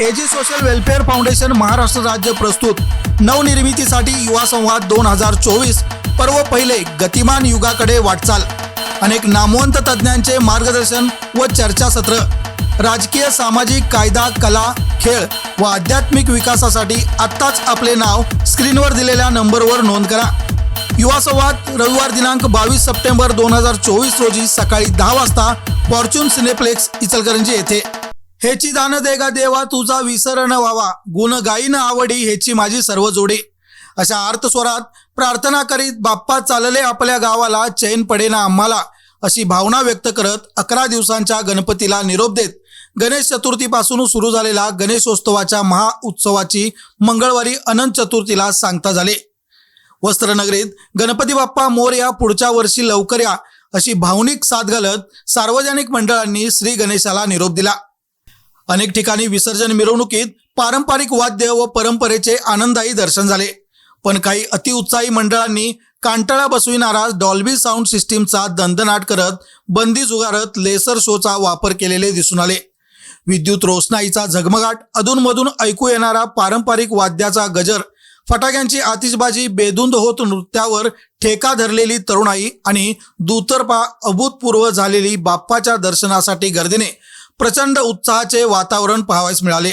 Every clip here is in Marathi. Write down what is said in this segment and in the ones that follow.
AG social welfare foundation Maharashtra राज्य प्रस्तुत. नवनिर्मितीसाठी युवा संवाद दोन हजार चोवीस. पर्व पहिले गतिमान युगाकडे वाटचाल. अनेक नामवंत तज्ज्ञांचे मार्गदर्शन व चर्चासत्र. राजकीय सामाजिक कायदा कला खेळ व आध्यात्मिक विकासासाठी आत्ताच आपले नाव स्क्रीनवर दिलेल्या नंबरवर नोंद करा. युवा संवाद रविवार दिनांक बावीस सप्टेंबर दोन हजार चोवीस रोजी सकाळी दहा वाजता फॉर्च्यून सिनेप्लेक्स इचलकरंजी येथे. हेची दान देगा देवा तुझा विसर न व्हावा. गुण गाईन आवडी हेची माझी सर्व जोडी. अशा अर्थस्वरात प्रार्थना करीत बाप्पा चालले आपल्या गावाला चैन पडेना आम्हाला अशी भावना व्यक्त करत अकरा दिवसांच्या गणपतीला निरोप देत गणेश चतुर्थीपासून सुरू झालेला गणेशोत्सवाच्या महाउत्सवाची मंगळवारी अनंत चतुर्थीला सांगता झाले. वस्त्रनगरीत गणपती बाप्पा मोर या पुढच्या वर्षी लवकर या अशी भावनिक साथ घालत सार्वजनिक मंडळांनी श्री गणेशाला निरोप दिला. अनेक ठिकाणी विसर्जन मिरवणुकीत पारंपरिक वाद्य व परंपरेचे आनंददायी दर्शन झाले. पण काही अतिउत्साही मंडळांनी कांटाळा बसविणारा डॉल्बी साऊंड सिस्टीमचा दंदनाट करत बंदी जुगारत लेसर शोचा वापर केलेले दिसून आले. विद्युत रोषणाईचा झगमगाट अधूनमधून ऐकू येणारा पारंपरिक वाद्याचा गजर फटाक्यांची आतिषबाजी बेधुंद होत नृत्यावर ठेका धरलेली तरुणाई आणि दुतर्पा अभूतपूर्व झालेली बाप्पाच्या दर्शनासाठी गर्दीने प्रचंड उत्साहाचे वातावरण पाहावयास मिळाले.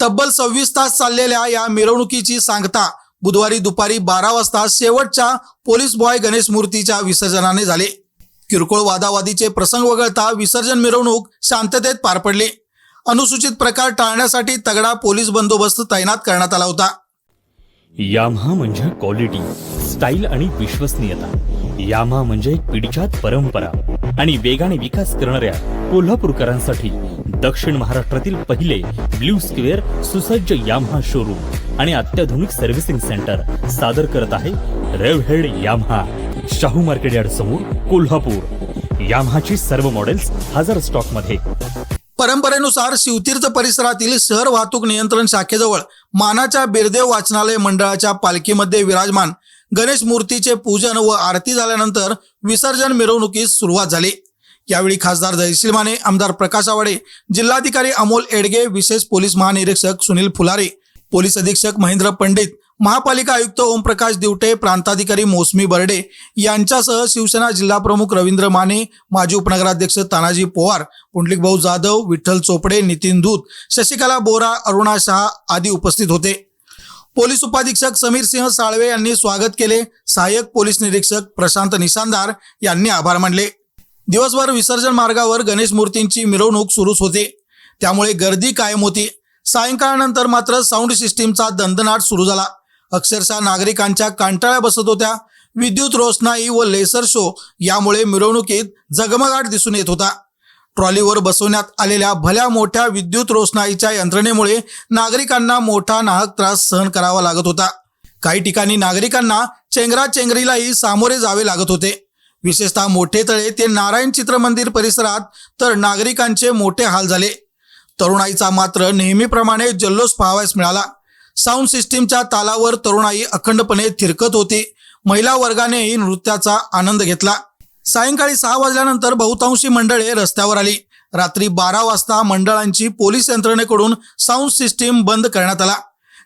तब्बल सव्वीस तास चाललेल्या या मिरवणुकीची सांगता बुधवारी दुपारी बारा वाजता शेवटच्या पोलीस बॉय गणेश मूर्तीच्या विसर्जनाने झाले. किरकोळ वादावादीचे प्रसंग वगळता विसर्जन मिरवणूक शांततेत पार पडली. अनुसूचित प्रकार टाळण्यासाठी तगडा पोलीस बंदोबस्त तैनात करण्यात आला होता. याम्हा म्हणजे क्वालिटी स्टाईल आणि विश्वसनीयता. याम्हा म्हणजे एक पिढीजात परंपरा. आणि वेगाने विकास करणाऱ्या कोल्हापूरकरांसाठी दक्षिण महाराष्ट्रातील पहिले ब्ल्यू स्क्वेअर सुसज्ज याम्हा शोरूम आणि अत्याधुनिक सर्व्हिसिंग सेंटर सादर करत आहे Revhead Yamaha. Shahu market yard समोर कोल्हापूर. यामहाची सर्व मॉडेल्स हजार स्टॉकमध्ये परंपरेनुसार शिवतीर्थ परिसरातील शहर वाहतूक नियंत्रण शाखेजवळ मानाच्या बिरदेव वाचनालय मंडळाच्या पालखीमध्ये विराजमान गणेश मूर्तीचे पूजन व आरती झाल्यानंतर विसर्जन मिरवणुकीस सुरुवात झाली. यावेळी खासदार जयशील माने आमदार प्रकाश आवाडे जिल्हाधिकारी अमोल एडगे विशेष पोलीस महानिरीक्षक सुनील फुलारे पोलीस अधीक्षक महेंद्र पंडित महापालिका आयुक्त ओमप्रकाश दिवटे प्रांताधिकारी मोसमी बर्डे यांच्यासह शिवसेना जिल्हाप्रमुख रवींद्र माने माजी उपनगराध्यक्ष तानाजी पोवार पुंडलिकभाऊ जाधव विठ्ठल चोपडे नितीन धूत शशिकला बोरा अरुणा शहा आदी उपस्थित होते. पोलीस उपाधीक्षक समीर सिंह साळवे यांनी स्वागत केले. सहाय्यक पोलीस निरीक्षक प्रशांत निशानदार यांनी आभार मानले. दिवसभर विसर्जन मार्गावर गणेश मूर्तींची मिरवणूक सुरूच होते. त्यामुळे गर्दी कायम होती. सायंकाळानंतर मात्र साऊंड सिस्टीमचा दंदनाट सुरू झाला. अक्षरशः नागरिकांच्या कांटाळ्या बसत होत्या. विद्युत रोषणाई व लेसर शो यामुळे मिरवणुकीत जगमगाट दिसून येत होता. ट्रॉलीवर बसवण्यात आलेल्या भल्या मोठ्या विद्युत रोषणाईच्या यंत्रणेमुळे नागरिकांना मोठा नाहक त्रास सहन करावा लागत होता. काही ठिकाणी नागरिकांना चेंगरा चेंगरीलाही सामोरे जावे लागत होते. विशेषतः मोठे तळे ते नारायण चित्रमंदिर परिसरात तर नागरिकांचे मोठे हाल झाले. तरुणाईचा मात्र नेहमीप्रमाणे जल्लोष पाहावयास मिळाला. साऊंड सिस्टीमच्या तालावर तरुणाई अखंडपणे थिरकत होती. महिला वर्गानेही नृत्याचा आनंद घेतला. सायंकाळी सहा वाजल्यानंतर बहुतांशी मंडळे रस्त्यावर आली. रात्री बारा वाजता मंडळांची पोलीस यंत्रणेकडून साऊंड सिस्टीम बंद करण्यात आला.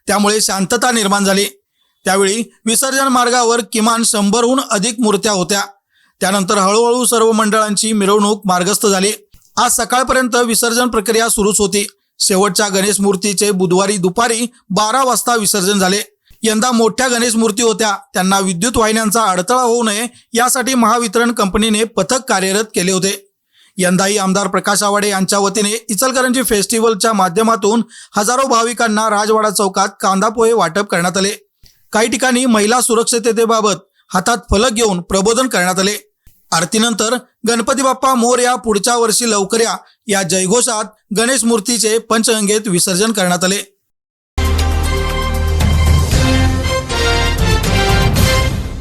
त्यामुळे शांतता निर्माण झाली. त्यावेळी विसर्जन मार्गावर किमान शंभरहून अधिक मूर्त्या होत्या. त्यानंतर हळूहळू सर्व मंडळांची मिरवणूक मार्गस्थ झाली. आज सकाळपर्यंत विसर्जन प्रक्रिया सुरूच होती. शेवटच्या गणेश मूर्तीचे बुधवारी दुपारी बारा वाजता विसर्जन झाले. यंदा मोठ्या गणेश मूर्ती होत्या. त्यांना विद्युत वाहिन्यांचा अडथळा होऊ नये यासाठी महावितरण कंपनीने पथक कार्यरत केले होते. यंदाही आमदार प्रकाश आवाडे यांच्या वतीने इचलकरंजी फेस्टिवलच्या माध्यमातून हजारो भाविकांना राजवाडा चौकात कांदा पोहे वाटप करण्यात आले. काही ठिकाणी महिला सुरक्षिततेबाबत हातात फलक घेऊन प्रबोधन करण्यात आले. आरतीनंतर गणपती बाप्पा मोर या पुढच्या वर्षी लवकर या. या जयघोषात गणेश मूर्तीचे पंचगंगेत विसर्जन करण्यात आले.